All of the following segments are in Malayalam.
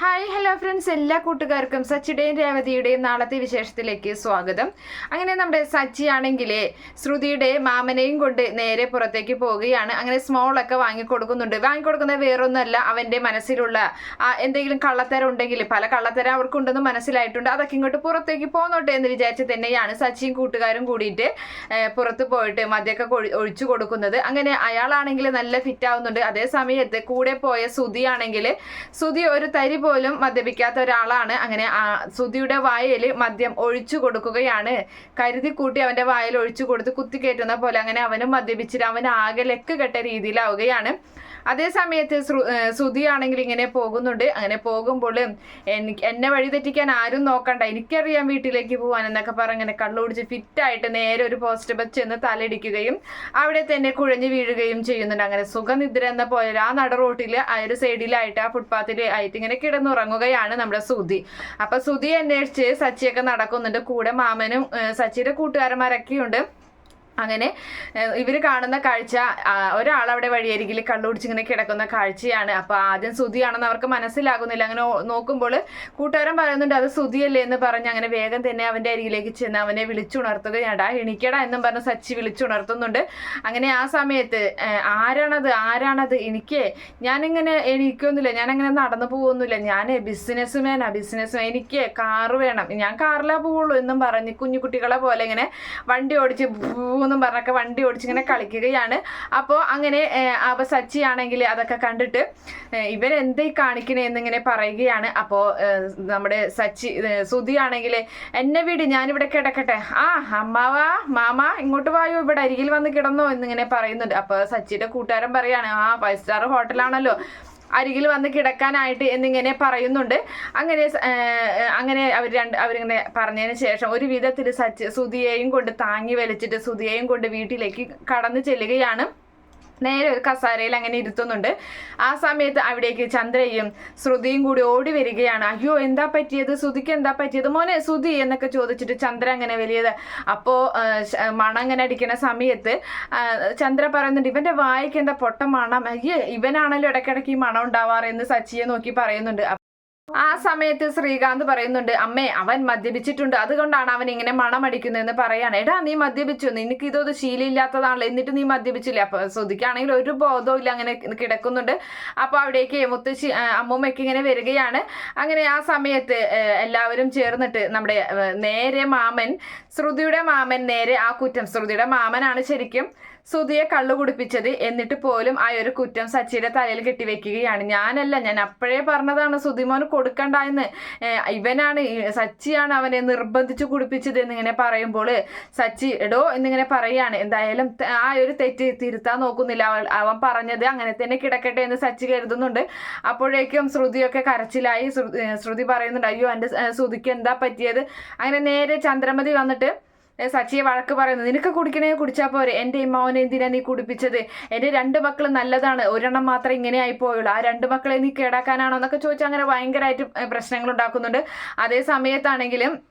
ഹായ് ഹലോ ഫ്രണ്ട്സ് എല്ലാ കൂട്ടുകാർക്കും സച്ചിയുടെയും രേവതിയുടെയും നാളത്തെ വിശേഷത്തിലേക്ക് സ്വാഗതം. അങ്ങനെ നമ്മുടെ സച്ചി ആണെങ്കിൽ ശ്രുതിയുടെ മാമനെയും കൊണ്ട് നേരെ പുറത്തേക്ക് പോവുകയാണ്. അങ്ങനെ സ്മോൾ ഒക്കെ വാങ്ങിക്കൊടുക്കുന്നുണ്ട്. വാങ്ങിക്കൊടുക്കുന്നത് വേറൊന്നുമല്ല അവന്റെ മനസ്സിലുള്ള എന്തെങ്കിലും കള്ളത്തരം ഉണ്ടെങ്കിൽ പല കള്ളത്തരം അവർക്കുണ്ടെന്ന് മനസ്സിലായിട്ടുണ്ട്. അതൊക്കെ ഇങ്ങോട്ട് പുറത്തേക്ക് പോന്നോട്ടെ എന്ന് വിചാരിച്ച് തന്നെയാണ് സച്ചിയും കൂട്ടുകാരും കൂടിയിട്ട് പുറത്ത് പോയിട്ട് മദ്യമൊക്കെ ഒഴിച്ചു കൊടുക്കുന്നത്. അങ്ങനെ അയാളാണെങ്കിൽ നല്ല ഫിറ്റ് ആവുന്നുണ്ട്. അതേ സമയത്ത് കൂടെ പോയ സുധി ആണെങ്കിൽ സുധി ഒരു തരി പോലും മദ്യപിക്കാത്ത ഒരാളാണ്. അങ്ങനെ സുധിയുടെ വായിൽ മദ്യം ഒഴിച്ചു കൊടുക്കുകയാണ്. കരുതി കൂട്ടി അവന്റെ വായിൽ ഒഴിച്ചു കൊടുത്ത് കുത്തിക്കയറ്റുന്ന പോലെ അങ്ങനെ അവനും മദ്യപിച്ചിട്ട് അവൻ ആകെ ലെക്ക് കെട്ട രീതിയിലാവുകയാണ്. അതേ സമയത്ത് സുധി ആണെങ്കിൽ ഇങ്ങനെ പോകുന്നുണ്ട്. അങ്ങനെ പോകുമ്പോൾ എനിക്ക് എന്നെ വഴി തെറ്റിക്കാൻ ആരും നോക്കണ്ട. എനിക്കറിയാം വീട്ടിലേക്ക് പോകാൻ എന്നൊക്കെ പറഞ്ഞ് ഇങ്ങനെ കള്ളുപിടിച്ച് ഫിറ്റായിട്ട് നേരെ ഒരു പോസ്റ്റ് ബസ് ചെന്ന് തലയിടിക്കുകയും അവിടെ തന്നെ കുഴഞ്ഞു വീഴുകയും ചെയ്യുന്നുണ്ട്. അങ്ങനെ സുഖനിദ്ര എന്ന പോലെ ആ നട റോട്ടിൽ ആ ഒരു സൈഡിലായിട്ട് ആ ഫുട്പാത്തിൽ ആയിട്ട് ഇങ്ങനെ കിടന്നുറങ്ങുകയാണ് നമ്മുടെ സുധി. അപ്പൊ സുധി അന്വേഷിച്ച് സച്ചിയൊക്കെ നടക്കുന്നുണ്ട്. കൂടെ മാമനും സച്ചിയുടെ കൂട്ടുകാരന്മാരൊക്കെ ഉണ്ട് അങ്ങനെ ഇവർ കാണുന്ന കാഴ്ച ഒരാൾ അവിടെ വഴിയരികിൽ കള്ളുപിടിച്ചിങ്ങനെ കിടക്കുന്ന കാഴ്ചയാണ്. അപ്പൊ ആദ്യം സുതിയാണെന്ന് അവർക്ക് മനസ്സിലാകുന്നില്ല. അങ്ങനെ നോക്കുമ്പോൾ കൂട്ടുകാരൻ പറയുന്നുണ്ട് അത് സുതിയല്ലേ എന്ന് പറഞ്ഞ് അങ്ങനെ വേഗം തന്നെ അവന്റെ അരികിലേക്ക് ചെന്ന് അവനെ വിളിച്ചുണർത്തുകയാടാ എണിക്കടാ എന്നും പറഞ്ഞ് സച്ചി വിളിച്ചുണർത്തുന്നുണ്ട്. അങ്ങനെ ആ സമയത്ത് ആരാണത്? ആരാണത്? എനിക്ക്? ഞാനിങ്ങനെ എനിക്കൊന്നുമില്ല ഞാനങ്ങനെ നടന്നു പോകുന്നില്ല. ഞാൻ ബിസിനസ് മേനാ ബിസിനസ് എനിക്ക് കാറ് വേണം. ഞാൻ കാറിലാ പോവുള്ളൂ എന്നും പറഞ്ഞ് കുഞ്ഞു കുട്ടികളെ പോലെ ഇങ്ങനെ വണ്ടി ഓടിച്ച് എന്നും പറഞ്ഞൊക്കെ വണ്ടി ഓടിച്ചിങ്ങനെ കളിക്കുകയാണ്. അപ്പോൾ അങ്ങനെ അപ്പോൾ സച്ചി ആണെങ്കിൽ അതൊക്കെ കണ്ടിട്ട് ഇവൻ എന്തേ കാണിക്കണേ എന്നിങ്ങനെ പറയുകയാണ്. അപ്പോൾ നമ്മുടെ സച്ചി സുധി ആണെങ്കിൽ എന്നെ വീട് ഞാനിവിടെ കിടക്കട്ടെ. ആ അമ്മാവാ മാമ ഇങ്ങോട്ട് വായോ ഇവിടെ അരികിൽ വന്ന് കിടന്നോ എന്നിങ്ങനെ പറയുന്നുണ്ട്. അപ്പോൾ സച്ചിയുടെ കൂട്ടുകാരൻ പറയാണ് ആ ഫൈവ് സ്റ്റാർ ഹോട്ടലാണല്ലോ അരികിൽ വന്ന് കിടക്കാനായിട്ട് എന്നിങ്ങനെ പറയുന്നുണ്ട്. അങ്ങനെ അങ്ങനെ അവർ രണ്ട് അവരിങ്ങനെ പറഞ്ഞതിന് ശേഷം ഒരു വിധത്തിൽ സച്ച് സുധിയെയും കൊണ്ട് താങ്ങി വലിച്ചിട്ട് സുധിയെയും കൊണ്ട് വീട്ടിലേക്ക് കടന്നു ചെല്ലുകയാണ്. നേരെ ഒരു കസാരയിൽ അങ്ങനെ ഇരുത്തുന്നുണ്ട്. ആ സമയത്ത് അവിടേക്ക് ചന്ദ്രയും ശ്രുതിയും കൂടി ഓടി വരികയാണ്. അയ്യോ എന്താ പറ്റിയത്? ശ്രുതിക്ക് എന്താ പറ്റിയത്? മോനെ ശ്രുതി എന്നൊക്കെ ചോദിച്ചിട്ട് ചന്ദ്ര അങ്ങനെ വലിയത്. അപ്പോ മണം അങ്ങനെ അടിക്കുന്ന സമയത്ത് ചന്ദ്ര പറയുന്നുണ്ട് ഇവന്റെ വായിക്ക് എന്താ പൊട്ട മണം? അയ്യേ ഇവനാണല്ലോ ഇടയ്ക്കിടയ്ക്ക് ഈ മണം ഉണ്ടാവാറ് എന്ന് സച്ചിയെ നോക്കി പറയുന്നുണ്ട്. ആ സമയത്ത് ശ്രീകാന്ത് പറയുന്നുണ്ട് അമ്മേ അവൻ മദ്യപിച്ചിട്ടുണ്ട്. അതുകൊണ്ടാണ് അവൻ ഇങ്ങനെ മണമടിക്കുന്നതെന്ന് പറയാണ്. എടാ നീ മദ്യപിച്ചു. നിനക്ക് ഇതൊരു ശീലമില്ലാത്തതാണല്ലോ. എന്നിട്ട് നീ മദ്യപിച്ചില്ലേ? അപ്പൊ ശ്രുതിക്കാണെങ്കിൽ ഒരു ബോധവും ഇല്ല. അങ്ങനെ കിടക്കുന്നുണ്ട്. അപ്പൊ അവിടേക്ക് മുത്തശ്ശി അമ്മൂമ്മയ്ക്ക് ഇങ്ങനെ വരികയാണ്. അങ്ങനെ ആ സമയത്ത് എല്ലാവരും ചേർന്നിട്ട് നമ്മുടെ നേരെ മാമൻ ശ്രുതിയുടെ മാമൻ നേരെ ആ കുറ്റം. ശ്രുതിയുടെ മാമനാണ് ശരിക്കും സുധിയെ കള്ളു കുടിപ്പിച്ചത് എന്നിട്ട് പോലും ആ ഒരു കുറ്റം സച്ചിയുടെ തലയിൽ കെട്ടിവെക്കുകയാണ്. ഞാനല്ല ഞാൻ അപ്പോഴേ പറഞ്ഞതാണ് സുധിമോന് കൊടുക്കണ്ട എന്ന്. ഇവനാണ് സച്ചിയാണ് അവനെ നിർബന്ധിച്ചു കുടിപ്പിച്ചത് എന്നിങ്ങനെ പറയുമ്പോൾ സച്ചി എടോ എന്നിങ്ങനെ പറയാണ്. എന്തായാലും ആ ഒരു തെറ്റ് തിരുത്താൻ നോക്കുന്നില്ല. അവൾ അവൻ പറഞ്ഞത് അങ്ങനെ തന്നെ കിടക്കട്ടെ എന്ന് സച്ചി കരുതുന്നുണ്ട്. അപ്പോഴേക്കും ശ്രുതിയൊക്കെ കരച്ചിലായി. ശ്രു- ശ്രുതി പറയുന്നുണ്ട് അയ്യോ എന്റെ ശ്രുതിക്ക് എന്താ പറ്റിയത്? അങ്ങനെ നേരെ ചന്ദ്രമതി വന്നിട്ട് സച്ചിയെ വഴക്ക് പറയുന്നു. നിനക്ക് കുടിക്കണേ കുടിച്ചാൽ പോരെ. എന്റെ ഇമ്മാവനെ എന്തിനാ നീ കുടിപ്പിച്ചത്? എന്റെ രണ്ട് മക്കൾ നല്ലതാണ്. ഒരെണ്ണം മാത്രം ഇങ്ങനെ ആയി പോയുള്ളൂ. ആ രണ്ട് മക്കളെ നീ കേടാക്കാനാണോ? എന്നൊക്കെ ചോദിച്ചാൽ അങ്ങനെ ഭയങ്കരമായിട്ട് പ്രശ്നങ്ങൾ ഉണ്ടാക്കുന്നുണ്ട് അതേ സമയത്താണെങ്കിലും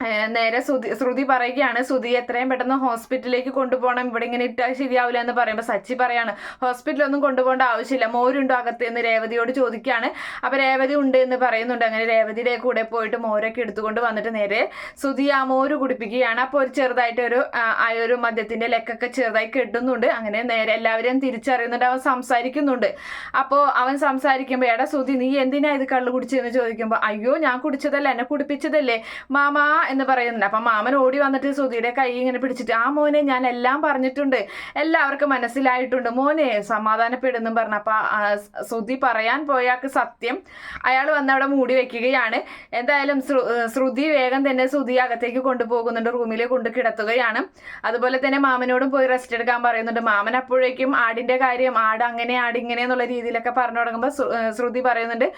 നേരെ ശ്രുതി ശ്രുതി പറയുകയാണ് ശ്രുതി എത്രയും പെട്ടെന്ന് ഹോസ്പിറ്റലിലേക്ക് കൊണ്ടുപോകണം. ഇവിടെ ഇങ്ങനെ ഇട്ടാൽ ശരിയാവില്ല എന്ന് പറയുമ്പോൾ സച്ചി പറയാണ് ഹോസ്പിറ്റലൊന്നും കൊണ്ടുപോകേണ്ട ആവശ്യമില്ല. മോരുണ്ടോ അകത്ത് എന്ന് രേവതിയോട് ചോദിക്കുകയാണ്. അപ്പൊ രേവതി ഉണ്ട് എന്ന് പറയുന്നുണ്ട്. അങ്ങനെ രേവതിയുടെ കൂടെ പോയിട്ട് മോരൊക്കെ എടുത്തുകൊണ്ട് വന്നിട്ട് നേരെ ശ്രുതി ആ മോര് കുടിപ്പിക്കുകയാണ്. അപ്പോൾ ഒരു ചെറുതായിട്ട് ഒരു ആ, ഒരു മദ്യത്തിന്റെ ലെക്കൊക്കെ ചെറുതായി കെട്ടുന്നുണ്ട്. അങ്ങനെ നേരെ എല്ലാവരെയും തിരിച്ചറിയുന്നുണ്ട്. അവൻ സംസാരിക്കുന്നുണ്ട്. അപ്പോൾ അവൻ സംസാരിക്കുമ്പോൾ എടാ ശ്രുതി നീ എന്തിനാ ഇത് കള്ളു കുടിച്ചതെന്ന് ചോദിക്കുമ്പോൾ അയ്യോ ഞാൻ കുടിച്ചതല്ല. എന്നെ കുടിപ്പിച്ചതല്ലേ. മാമാ എന്ന് പറയുന്നുണ്ട്. അപ്പം മാമൻ ഓടി വന്നിട്ട് സുധിയുടെ കൈ ഇങ്ങനെ പിടിച്ചിട്ട് ആ മോനെ ഞാൻ എല്ലാം പറഞ്ഞിട്ടുണ്ട്. എല്ലാവർക്കും മനസ്സിലായിട്ടുണ്ട്. മോനെ സമാധാനപ്പെടുന്നും പറഞ്ഞു. അപ്പം സുധി പറയാൻ പോയാൾക്ക് സത്യം. അയാൾ വന്ന് അവിടെ മൂടി വെക്കുകയാണ്. എന്തായാലും ശ്രു- ശ്രുതി വേഗം തന്നെ സുധി അകത്തേക്ക് കൊണ്ടുപോകുന്നുണ്ട്. റൂമിൽ കൊണ്ട് കിടത്തുകയാണ്. അതുപോലെ തന്നെ മാമനോടും പോയി റെസ്റ്റ് എടുക്കാൻ പറയുന്നുണ്ട്. മാമൻ അപ്പോഴേക്കും ആടിന്റെ കാര്യം ആട് അങ്ങനെ ആട് ഇങ്ങനെ എന്നുള്ള രീതിയിലൊക്കെ പറഞ്ഞു തുടങ്ങുമ്പോൾ ശ്രു- ശ്രുതി പറയുന്നുണ്ട്.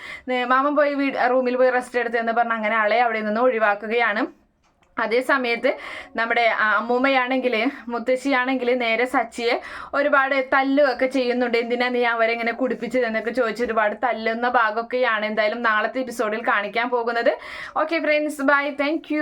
മാമൻ പോയി റൂമിൽ പോയി റെസ്റ്റ് എടുത്തെന്ന് പറഞ്ഞ് അങ്ങനെ ആളെ അവിടെ നിന്ന് ഒഴിവാക്കുകയാണ്. അതേ സമയത്ത് നമ്മുടെ അമ്മൂമ്മയാണെങ്കിൽ മുത്തശ്ശിയാണെങ്കിൽ നേരെ സച്ചിയെ ഒരുപാട് തല്ലുമൊക്കെ ചെയ്യുന്നുണ്ട്. എന്തിനാ നീ അവരെങ്ങനെ കുടിപ്പിച്ചതെന്നൊക്കെ ചോദിച്ച് ഒരുപാട് തല്ലുന്ന ഭാഗമൊക്കെയാണ് എന്തായാലും നാളത്തെ എപ്പിസോഡിൽ കാണിക്കാൻ പോകുന്നത്. Okay friends bye thank